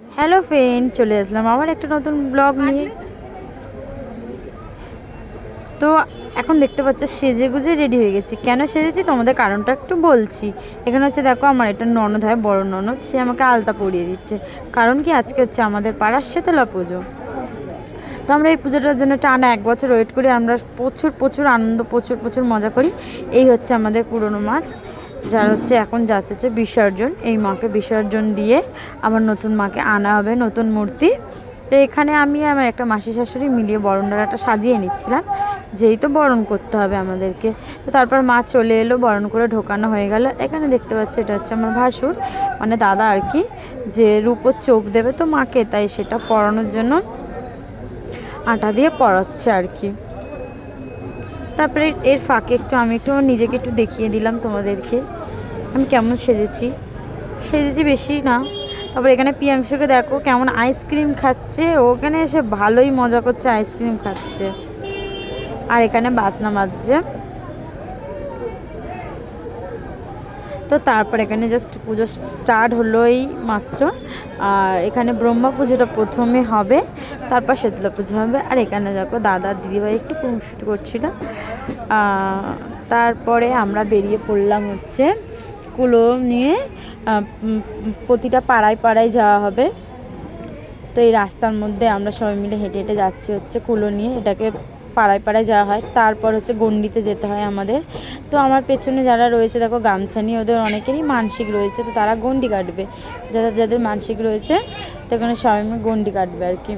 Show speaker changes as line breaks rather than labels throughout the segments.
Hello friend চলে আসলাম আবার একটা নতুন ব্লগ নিয়ে। তো এখন দেখতে পাচ্ছ সেজে গুজে রেডি হয়ে গেছি। কেন সেজেছি? তোমাদের কারণটা একটু বলছি। এখানে হচ্ছে, দেখো, আমার এটা ননদ হয়, বড় ননদ। সে আমাকে আলতা পরিয়ে দিচ্ছে। কারণ কি? আজকে হচ্ছে আমাদের পাড়ার শীতলা পুজো। তো আমরা এই পুজোটার জন্য টানা এক বছর ওয়েট করি। আমরা প্রচুর প্রচুর আনন্দ, প্রচুর প্রচুর মজা করি। এই হচ্ছে আমাদের পুরনো মাছ যার হচ্ছে এখন যাচ্ছে হচ্ছে বিসর্জন। এই মাকে বিসর্জন দিয়ে আবার নতুন মাকে আনা হবে, নতুন মূর্তি। তো এখানে আমি আমার একটা মাসি শাশুড়ি মিলিয়ে বরণ ডালাটা সাজিয়ে নিচ্ছিলাম, যেই তো বরণ করতে হবে আমাদেরকে। তো তারপর মা চলে এলো, বরণ করে ঢোকানো হয়ে গেল। এখানে দেখতে পাচ্ছি এটা হচ্ছে আমার ভাসুর মানে দাদা আর কি, যে রূপোর চোখ দেবে তো মাকে, তাই সেটা পরানোর জন্য আটা দিয়ে পরাচ্ছে আর কি। তারপরে এর ফাঁকে একটু আমি একটু নিজেকে একটু দেখিয়ে দিলাম তোমাদেরকে। আমি কেমন সেজেছি? সেজেছি বেশি না। তারপরে এখানে পিয়াংশুকে দেখো কেমন আইসক্রিম খাচ্ছে। ওখানে এসে ভালোই মজা করছে আইসক্রিম খাচ্ছে। আর এখানে বাজনা বাজছে। তো তারপর এখানে জাস্ট পুজো স্টার্ট হলোই মাত্র। আর এখানে ব্রহ্মা পুজোটা প্রথমে হবে, তারপর শীতলা পুজো হবে। আর এখানে দেখো দাদা দিদিভাই একটু পুংশুট করছিল। তারপরে আমরা বেরিয়ে পড়লাম হচ্ছে কুলো নিয়ে প্রতিটা পাড়ায় পাড়ায় যাওয়া হবে। তো এই রাস্তার মধ্যে আমরা সবাই মিলে হেঁটে হেঁটে যাচ্ছি হচ্ছে কুলো নিয়ে। এটাকে পাড়ায় পাড়ায় যাওয়া হয়। তারপর হচ্ছে গন্ডিতে যেতে হয় আমাদের। তো আমার পেছনে যারা রয়েছে, দেখো গামছা নিয়ে ওদের অনেকেরই মানসিক রয়েছে, তো তারা গন্ডি কাটবে। যাদের যাদের মানসিক রয়েছে তো এখানে সবাই মিলে গন্ডি কাটবে আর কি।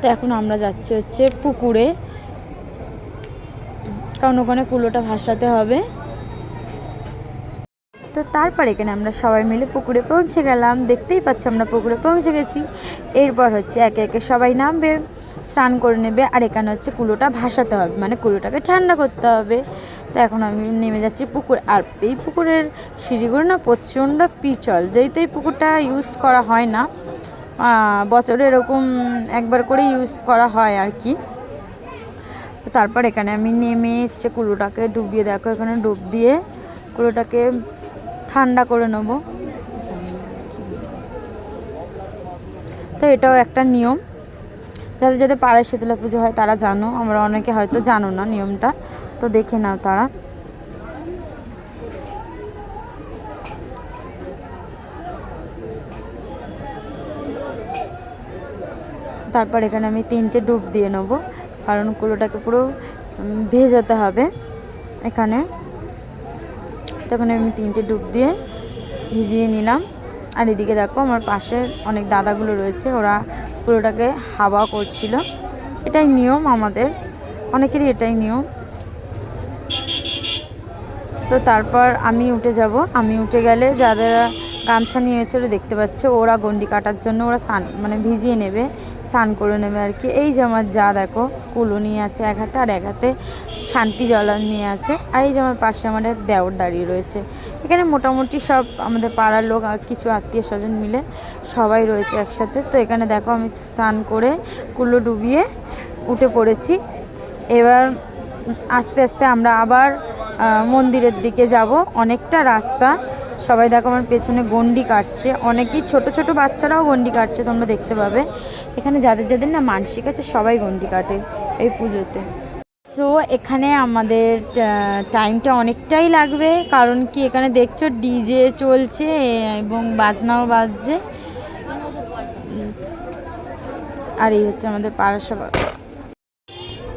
তো এখন আমরা যাচ্ছি হচ্ছে পুকুরে। কারণ ওখানে কুলোটা ভাসাতে হবে। তো তারপর এখানে আমরা সবাই মিলে পুকুরে পৌঁছে গেলাম। দেখতেই পাচ্ছি আমরা পুকুরে পৌঁছে গেছি। এরপর হচ্ছে একে একে সবাই নামবে, স্নান করে নেবে, আর এখানে হচ্ছে কুলোটা ভাসাতে হবে মানে কুলোটাকে ঠান্ডা করতে হবে। তো এখন আমি নেমে যাচ্ছি পুকুর। আর এই পুকুরের সিঁড়িগুলো না প্রচণ্ড পিচল, যেহেতু এই পুকুরটা ইউজ করা হয় না বছরে এরকম একবার করে ইউজ করা হয় আর কি। তারপর এখানে আমি নেমে হচ্ছে কুলোটাকে ডুবিয়ে, দেখো এখানে ডুব দিয়ে কুলোটাকে ঠান্ডা করে নেব। তো এটাও একটা নিয়ম। যাদের যাদের পাড়ায় শীতলা পুজো হয় তারা জানো, আমরা অনেকে হয়তো জানো না নিয়মটা। তো দেখে নাও তারা। তারপর এখানে আমি তিনটে ডুব দিয়ে নেব, কারণ কুলোটাকে পুরো ভেজাতে হবে এখানে। তখন আমি তিনটে ডুব দিয়ে ভিজিয়ে নিলাম। আর এদিকে দেখো আমার পাশে অনেক দাদাগুলো রয়েছে, ওরা পুরোটাকে হাওয়া করছিল। এটাই নিয়ম আমাদের, অনেকেরই এটাই নিয়ম। তো তারপর আমি উঠে যাব। আমি উঠে গেলে যাদের গামছা নিয়েছে ওরা দেখতে পাচ্ছে, ওরা গন্ডি কাটার জন্য ওরা সান মানে ভিজিয়ে নেবে। স্নান করে নেবে আর কি। এই যে আমার যা দেখো, কুলো নিয়ে আছে এক হাতে আর এক হাতে শান্তি জলান নিয়ে আছে। আর এই যে আমার পাশে আমাদের দেওর দাঁড়িয়ে রয়েছে। এখানে মোটামুটি সব আমাদের পাড়ার লোক আর কিছু আত্মীয় স্বজন মিলে সবাই রয়েছে একসাথে। তো এখানে দেখো আমি স্নান করে কুলো ডুবিয়ে উঠে পড়েছি। এবার আস্তে আস্তে আমরা আবার মন্দিরের দিকে যাব। অনেকটা রাস্তা সবাই দেখো আমার পেছনে গন্ডি কাটছে। অনেকেই ছোট ছোট বাচ্চারাও গন্ডি কাটছে, তোমরা দেখতে পাবে। এখানে যাদের যাদের না মানসিক আছে, সবাই গন্ডি কাটে এই পুজোতে। সো এখানে আমাদের টাইমটা অনেকটাই লাগবে, কারণ কি এখানে দেখছ ডিজে চলছে এবং বাজনাও বাজছে। আর এই হচ্ছে আমাদের পাড়া সভা।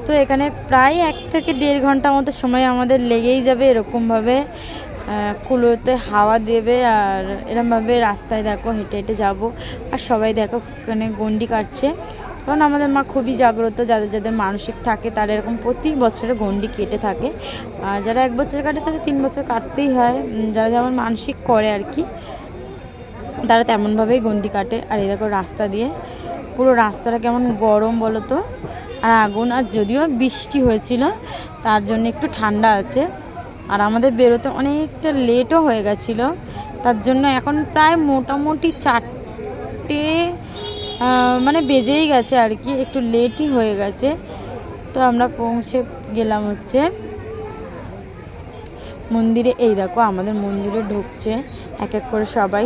তো এখানে প্রায় এক থেকে দেড় ঘণ্টা মতো সময় আমাদের লেগেই যাবে এরকমভাবে। কুলোতে হাওয়া দেবে আর এরমভাবে রাস্তায় দেখো হেঁটে হেঁটে যাব। আর সবাই দেখো ওখানে গন্ডি কাটছে। কারণ আমাদের মা খুবই জাগ্রত, যাদের যাদের মানসিক থাকে তারা এরকম প্রতি বছরে গন্ডি কেটে থাকে। আর যারা এক বছর কাটে তাদের তিন বছর কাটতেই হয়। যারা যেমন মানসিক করে আর কি, তারা তেমনভাবেই গন্ডি কাটে। আর এই দেখো রাস্তা দিয়ে, পুরো রাস্তাটা কেমন গরম বলো তো। আর আগুন, আর যদিও বৃষ্টি হয়েছিল, তার জন্য একটু ঠান্ডা আছে। আর আমাদের বেরোতে অনেকটা লেটও হয়ে গেছিল। তার জন্য এখন প্রায় মোটামুটি চারটে মানে বেজেই গেছে আর কি, একটু লেটই হয়ে গেছে। তো আমরা পৌঁছে গেলাম হচ্ছে মন্দিরে। এই দেখো, আমাদের মন্দিরে ঢুকছে এক এক করে সবাই।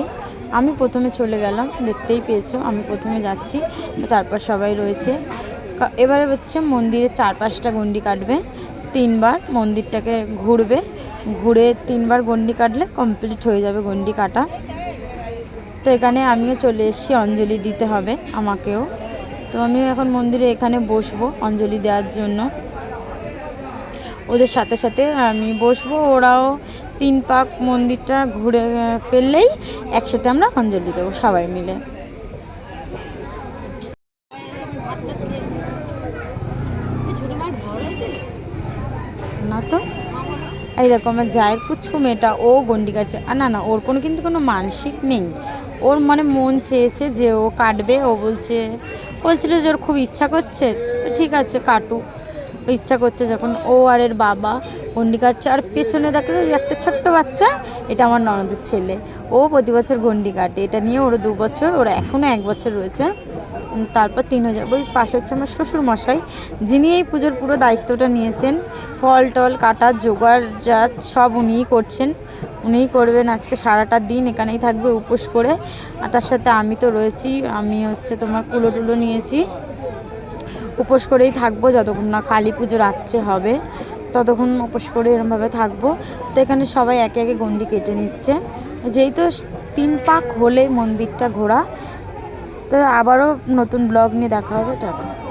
আমি প্রথমে চলে গেলাম, দেখতেই পেয়েছ, আমি প্রথমে যাচ্ছি, তারপর সবাই রয়েছে। এবারে হচ্ছে মন্দিরের চারপাশটা গন্ডি কাটবে। তিনবার মন্দিরটাকে ঘুরবে। ঘুরে তিনবার গন্ডি কাটলে কমপ্লিট হয়ে যাবে গন্ডি কাটা। তো এখানে আমিও চলে এসেছি, অঞ্জলি দিতে হবে আমাকেও। তো আমি এখন মন্দিরে এখানে বসবো অঞ্জলি দেওয়ার জন্য। ওদের সাথে সাথে আমি বসবো, ওরাও তিন পাক মন্দিরটা ঘুরে ফেললেই একসাথে আমরা অঞ্জলি দেবো সবাই মিলে না তো এই দেখো আমার জায়ের পুচকু মেয়েটা, ও গন্ডি কাটছে আর না না, ওর কোনো কিন্তু কোনো মানসিক নেই। ওর মানে মন চেয়েছে যে ও কাটবে, ও বলছে, বলছিল যে ওর খুব ইচ্ছা করছে ঠিক আছে, কাটুক। ইচ্ছা করছে যখন ও আর এর বাবা গন্ডি কাটছে আর পেছনে দেখে একটা ছোট্ট বাচ্চা, এটা আমার ননদের ছেলে। ও প্রতি বছর গন্ডি কাটে এটা নিয়ে ওর দু বছর, ওরা এখনও এক বছর রয়েছে। তারপর তিন হাজার, ওই পাশে হচ্ছে আমার শ্বশুর মশাই যিনি এই পুজোর পুরো দায়িত্বটা নিয়েছেন, ফল টল কাটা, জোগাড় জাত সব উনিই করছেন। উনিই করবেন আজকে সারাটা দিন, এখানেই থাকবে উপোস করে। আর তার সাথে আমি তো রয়েছি, আমি হচ্ছে তোমার কুলো টুলো নিয়েছি। উপোস করেই থাকব যতক্ষণ না কালী পুজো রাত্রে হবে, ততক্ষণ উপোস করে এরমভাবে থাকব। তো এখানে সবাই একে একে গন্ডি কেটে নিচ্ছে। যেই তো তিন পাক হলে মন্দিরটা ঘোরা তো আবারও নতুন ব্লগ নিয়ে দেখা হবে টাটা।